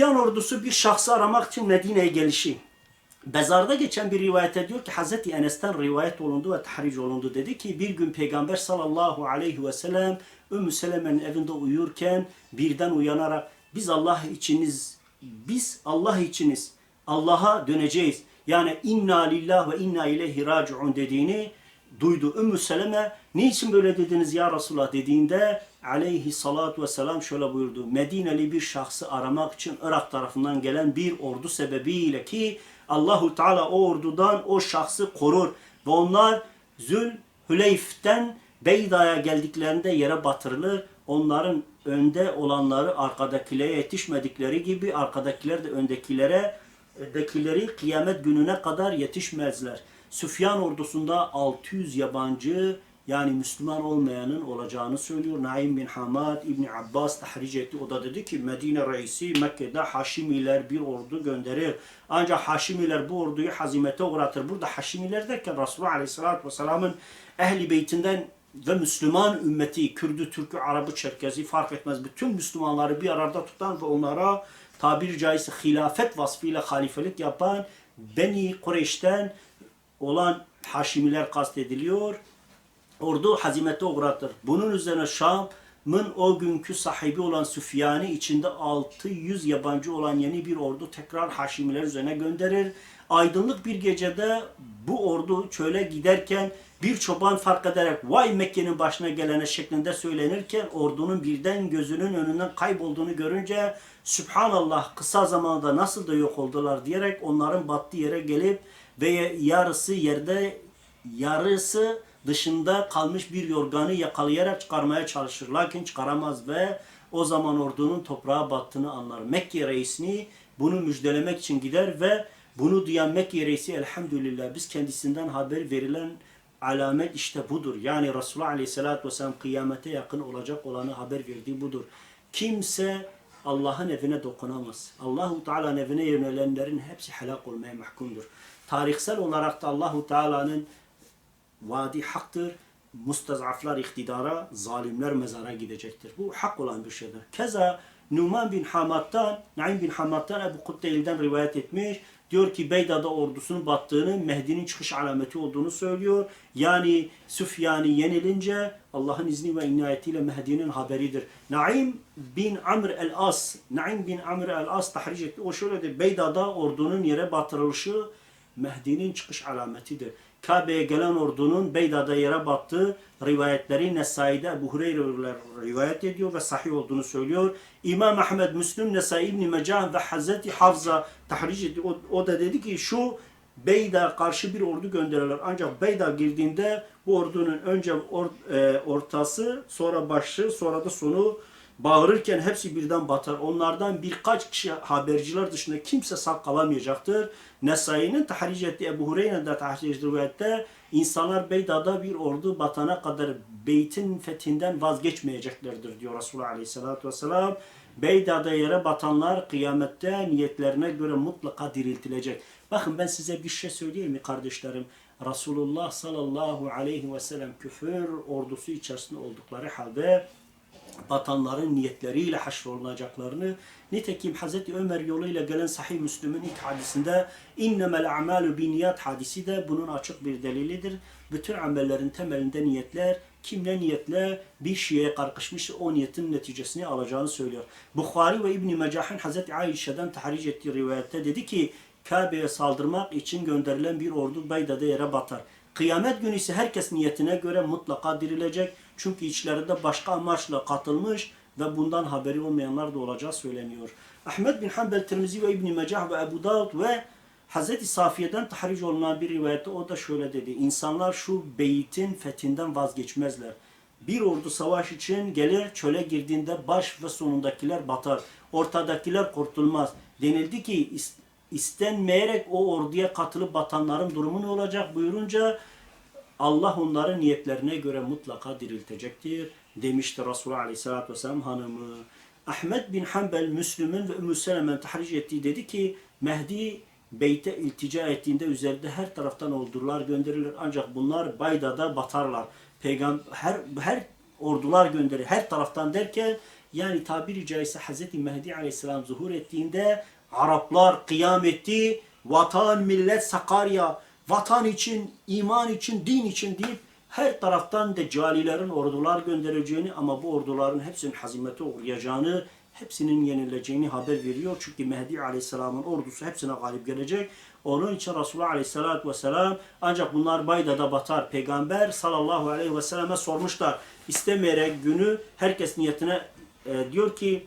Süfyan ordusu bir şahsı aramak için Medine'ye gelişi. Bezarda geçen bir rivayette diyor ki Hazreti Enes'ten rivayet olundu ve tahric olundu. Dedi ki bir gün Peygamber sallallahu aleyhi ve sellem Ümmü Seleme'nin evinde uyurken birden uyanarak biz Allah içiniz, biz Allah içiniz, Allah'a döneceğiz. Yani inna lillah ve inna ileyhi raciun dediğini duydu. Ümmü Seleme niçin böyle dediniz ya Resulullah dediğinde aleyhi salatu vesselam şöyle buyurdu. Medineli bir şahsı aramak için Irak tarafından gelen bir ordu sebebiyle ki Allahu Teala o ordudan o şahsı korur ve onlar Zül Hüleyf'ten Beyda'ya geldiklerinde yere batırılır. Onların önde olanları arkadakilere yetişmedikleri gibi arkadakiler de öndekilere öndekileri kıyamet gününe kadar yetişmezler. Süfyan ordusunda 600 yabancı yani Müslüman olmayanın olacağını söylüyor. Naim bin Hamad İbni Abbas tahric etti. O da dedi ki Medine reisi Mekke'de Haşimiler bir ordu gönderir. Ancak Haşimiler bu orduyu hazimete uğratır. Burada Haşimiler derken Resulullah Aleyhisselatü Vesselam'ın ehli beytinden ve Müslüman ümmeti, Kürdü, Türk'ü, Arap'ı, Çerkezi fark etmez. Bütün Müslümanları bir arada tutan ve onlara tabiri caizse hilafet vasfıyla halifelik yapan Beni Kureyş'ten olan Haşimiler kastediliyor. Ordu hazimete uğratır. Bunun üzerine Şam'ın o günkü sahibi olan Süfyan'ı içinde 600 yabancı olan yeni bir ordu tekrar Haşimiler üzerine gönderir. Aydınlık bir gecede bu ordu çöle giderken bir çoban fark ederek vay Mekke'nin başına gelene şeklinde söylenirken ordunun birden gözünün önünden kaybolduğunu görünce Sübhanallah kısa zamanda nasıl da yok oldular diyerek onların battığı yere gelip ve yarısı yerde yarısı dışında kalmış bir yorganı yakalayarak çıkarmaya çalışır. Lakin çıkaramaz ve o zaman ordunun toprağa battığını anlar. Mekke reisini bunu müjdelemek için gider ve bunu duyan Mekke reisi elhamdülillah biz kendisinden haber verilen alamet işte budur. Yani Resulullah Aleyhisselatü Vesselam kıyamete yakın olacak olanı haber verdiği budur. Kimse Allah'ın evine dokunamaz. Allahu Teala'nın evine yönelenlerin hepsi helak olmaya mahkumdur. Tarihsel olarak da Allahu Teala'nın vaadi haktır. Mustazaflar iktidara, zalimler mezara gidecektir. Bu hak olan bir şeydir. Keza Numan bin Hamad'dan, Naim bin Hamad'dan Ebu Kutteyl'den rivayet etmiş. Diyor ki Beyda'da ordusunun battığını, Mehdi'nin çıkış alameti olduğunu söylüyor. Yani Süfyan'ı yenilince Allah'ın izni ve inayetiyle Mehdi'nin haberidir. Naim bin Amr el-As, Naim bin Amr el-As tahric etti. O şöyle dedi, Beyda'da ordunun yere batırılışı Mehdi'nin çıkış alametidir. Kabe'ye gelen ordunun Beyda'da yere battığı rivayetleri Nesai'de Ebu Hureyre rivayet ediyor ve sahih olduğunu söylüyor. İmam Ahmed, Müslüm, Nesai İbni Mecah ve Hazreti Hafza tahric ediyor. O, o da dedi ki şu Beyda karşı bir ordu gönderirler. Ancak Beyda girdiğinde bu ordunun önce or- e, ortası, sonra başı, sonra da sonu bağırırken hepsi birden batar. Onlardan birkaç kişi haberciler dışında kimse sağ kalamayacaktır. Nesai'nin tahric ettiği Ebu Hureyre'de tahric rivayette insanlar Beyda'da bir ordu batana kadar beytin fethinden vazgeçmeyeceklerdir diyor Resulullah Aleyhisselatü Vesselam. Beyda'da yere batanlar kıyamette niyetlerine göre mutlaka diriltilecek. Bakın ben size bir şey söyleyeyim mi kardeşlerim? Resulullah sallallahu aleyhi ve sellem küfür ordusu içerisinde oldukları halde batanların niyetleriyle haşrolunacaklarını nitekim Hz. Ömer yoluyla gelen Sahih Müslüm'ün ilk hadisinde innemel a'malu bin niyat hadisi de bunun açık bir delilidir. Bütün amellerin temelinde niyetler kim ne niyetle bir şeye kalkışmış o niyetin neticesini alacağını söylüyor. Bukhari ve İbn Mecah'ın Hz. Ayşe'den tahric ettiği rivayette dedi ki Kabe'ye saldırmak için gönderilen bir ordu Beyda'da yere batar. Kıyamet günü ise herkes niyetine göre mutlaka dirilecek. Çünkü içlerinde başka amaçla katılmış ve bundan haberi olmayanlar da olacağı söyleniyor. Ahmet bin Hanbel, Tirmizi ve İbn Mecah ve Ebu Davud ve Hz. Safiye'den tahric olunan bir rivayette o da şöyle dedi. İnsanlar şu beytin fethinden vazgeçmezler. Bir ordu savaş için gelir çöle girdiğinde baş ve sonundakiler batar. Ortadakiler kurtulmaz. Denildi ki istenmeyerek o orduya katılıp batanların durumu ne olacak buyurunca Allah onların niyetlerine göre mutlaka diriltecektir demişti Resulullah Aleyhisselatü Vesselam hanımı. Ahmet bin Hanbel Müslüm'ün ve Ümmü Selemen tahric ettiği dedi ki Mehdi beyte iltica ettiğinde üzerinde her taraftan ordular gönderilir ancak bunlar Bayda'da batarlar. Peygamber her, her ordular gönderir her taraftan derken Yani tabiri caizse Hz. Mehdi Aleyhisselam zuhur ettiğinde Araplar kıyam etti. Vatan, millet, Sakarya, vatan için, iman için, din için deyip her taraftan Deccalilerin ordular göndereceğini ama bu orduların hepsinin hazimete uğrayacağını, hepsinin yenileceğini haber veriyor. Çünkü Mehdi Aleyhisselam'ın ordusu hepsine galip gelecek. Onun için Resulullah Aleyhisselatü Vesselam ancak bunlar Bayda'da batar. Peygamber sallallahu aleyhi ve selleme sormuşlar. İstemeyerek günü herkes niyetine e, diyor ki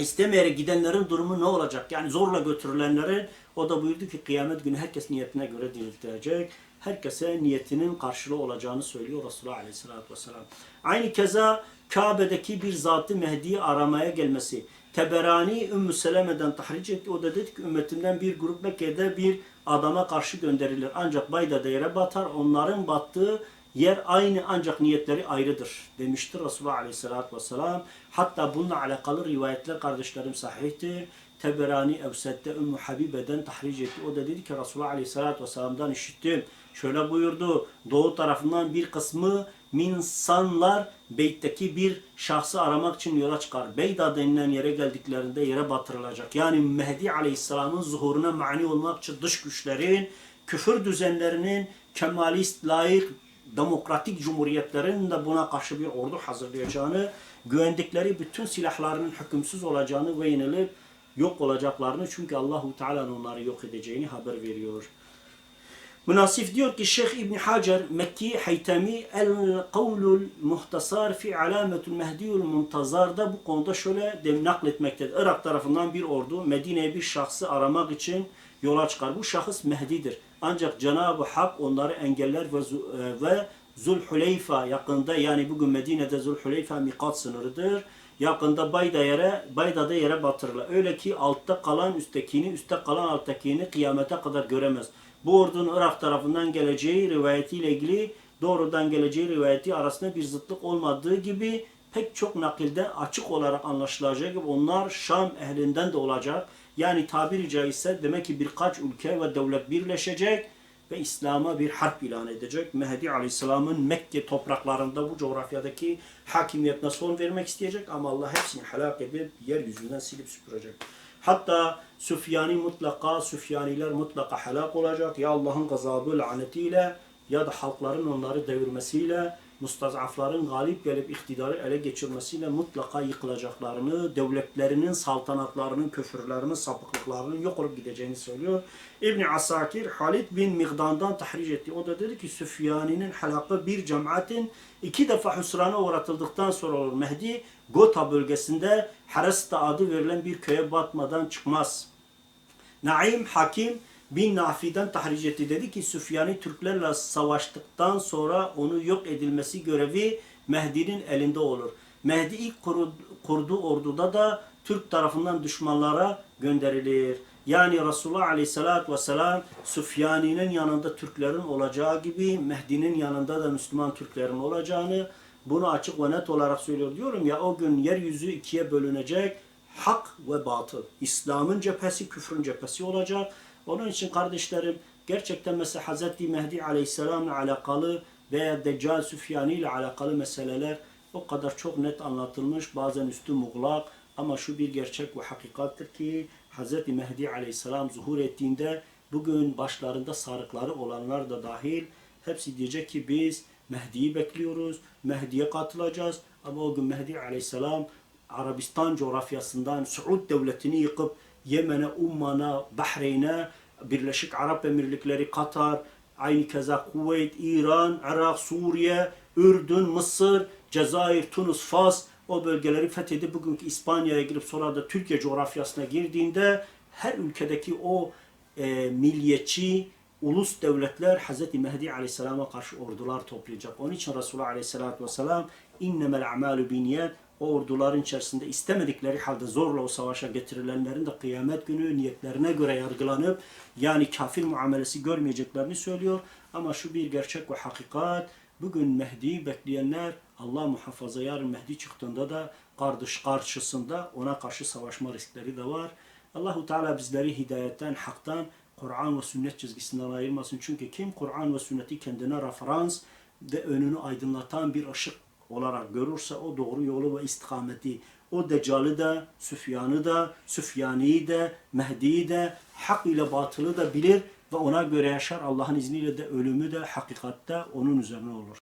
istemeyerek gidenlerin durumu ne olacak? Yani zorla götürülenlerin o da buyurdu ki kıyamet günü herkes niyetine göre diriltilecek. Herkese niyetinin karşılığı olacağını söylüyor Resulullah Aleyhisselatü Vesselam. Aynı keza Kabe'deki bir zatı Mehdi'yi aramaya gelmesi. Teberani Ümmü Seleme'den tahric etti. O da dedi ki ümmetimden bir grup Mekke'de bir adama karşı gönderilir. Ancak Bayda'da yere batar. Onların battığı yer aynı ancak niyetleri ayrıdır demiştir Resulullah Aleyhisselatü Vesselam. Hatta bununla alakalı rivayetler kardeşlerim sahihtir. Teberani Evset'te Ümmü Habibe'den tahric etti. O da dedi ki Resulullah Aleyhisselatü Vesselam'dan işittim. Şöyle buyurdu. Doğu tarafından bir kısmı minsanlar Beyt'teki bir şahsı aramak için yola çıkar. Beyda denilen yere geldiklerinde yere batırılacak. Yani Mehdi Aleyhisselam'ın zuhuruna mani olmak için dış güçlerin, küfür düzenlerinin, kemalist, layık, demokratik cumhuriyetlerin de buna karşı bir ordu hazırlayacağını, güvendikleri bütün silahlarının hükümsüz olacağını ve yenilip yok olacaklarını çünkü Allahu Teala'nın onları yok edeceğini haber veriyor. Münasif diyor ki Şeyh İbn Hacer Mekki Haytami El Kavlul Muhtasar fi Alametul Mehdiul Muntazar'da bu konuda şöyle de nakletmektedir. Irak tarafından bir ordu Medine'ye bir şahsı aramak için yola çıkar. Bu şahıs Mehdi'dir. Ancak Cenab-ı Hak onları engeller ve, e, ve Zulhuleyfa yakında yani bugün Medine'de Zulhuleyfa mikat sınırıdır. Yakında Bayda yere, Bayda'da yere batırırlar. Öyle ki altta kalan üsttekini, üstte kalan alttakini kıyamete kadar göremez. Bu ordunun Irak tarafından geleceği rivayetiyle ilgili doğrudan geleceği rivayeti arasında bir zıtlık olmadığı gibi pek çok nakilde açık olarak anlaşılacak gibi onlar Şam ehlinden de olacak. Yani tabiri caizse demek ki birkaç ülke ve devlet birleşecek ve İslam'a bir harp ilan edecek. Mehdi Aleyhisselam'ın Mekke topraklarında bu coğrafyadaki hakimiyetine son vermek isteyecek ama Allah hepsini helak edip yeryüzünden silip süpürecek. Hatta Süfyani mutlaka, Süfyaniler mutlaka helak olacak. Ya Allah'ın gazabı, lanetiyle ya da halkların onları devirmesiyle, mustazafların galip gelip iktidarı ele geçirmesiyle mutlaka yıkılacaklarını, devletlerinin, saltanatlarının, küfürlerinin, sapıklıklarının yok olup gideceğini söylüyor. İbni Asakir, Halid bin Migdan'dan tahric etti. O da dedi ki Süfyani'nin helakı bir cemaatin iki defa hüsrana uğratıldıktan sonra olur. Mehdi Gota bölgesinde Haresta adı verilen bir köye batmadan çıkmaz. Naim Hakim bin Nafi'den tahric etti. Dedi ki Süfyani Türklerle savaştıktan sonra onu yok edilmesi görevi Mehdi'nin elinde olur. Mehdi ilk kurduğu orduda da Türk tarafından düşmanlara gönderilir. Yani Resulullah Aleyhisselatü Vesselam Süfyani'nin yanında Türklerin olacağı gibi Mehdi'nin yanında da Müslüman Türklerin olacağını bunu açık ve net olarak söylüyor. Diyorum ya o gün yeryüzü ikiye bölünecek. Hak ve batıl. İslam'ın cephesi, küfrün cephesi olacak. Onun için kardeşlerim gerçekten mesela Hz. Mehdi Aleyhisselam'la alakalı veya Deccal Süfyani ile alakalı meseleler o kadar çok net anlatılmış. Bazen üstü muğlak ama şu bir gerçek ve hakikattir ki Hz. Mehdi Aleyhisselam zuhur ettiğinde bugün başlarında sarıkları olanlar da dahil hepsi diyecek ki biz Mehdi'yi bekliyoruz. Mehdi'ye katılacağız. Ama o gün Mehdi Aleyhisselam Arabistan coğrafyasından Suud devletini yıkıp Yemen'e, Umman'a, Bahreyn'e, Birleşik Arap Emirlikleri, Katar, aynı keza Kuveyt, İran, Irak, Suriye, Ürdün, Mısır, Cezayir, Tunus, Fas o bölgeleri fethedip bugünkü İspanya'ya girip sonra da Türkiye coğrafyasına girdiğinde her ülkedeki o e, milliyetçi, ulus devletler Hz. Mehdi Aleyhisselam'a karşı ordular toplayacak. Onun için Resulullah Aleyhisselatü Vesselam innemel a'malu biniyet o orduların içerisinde istemedikleri halde zorla o savaşa getirilenlerin de kıyamet günü niyetlerine göre yargılanıp yani kafir muamelesi görmeyeceklerini söylüyor. Ama şu bir gerçek ve hakikat bugün Mehdi'yi bekleyenler Allah muhafaza yarın Mehdi çıktığında da kardeş karşısında ona karşı savaşma riskleri de var. Allahu Teala bizleri hidayetten, haktan, Kur'an ve sünnet çizgisinden ayırmasın. Çünkü kim Kur'an ve sünneti kendine referans ve önünü aydınlatan bir ışık olarak görürse o doğru yolu ve istikameti o Deccal'ı da, Süfyan'ı da, Süfyani'yi de, Mehdi'yi de, hak ile batılı da bilir ve ona göre yaşar. Allah'ın izniyle de ölümü de hakikatte onun üzerine olur.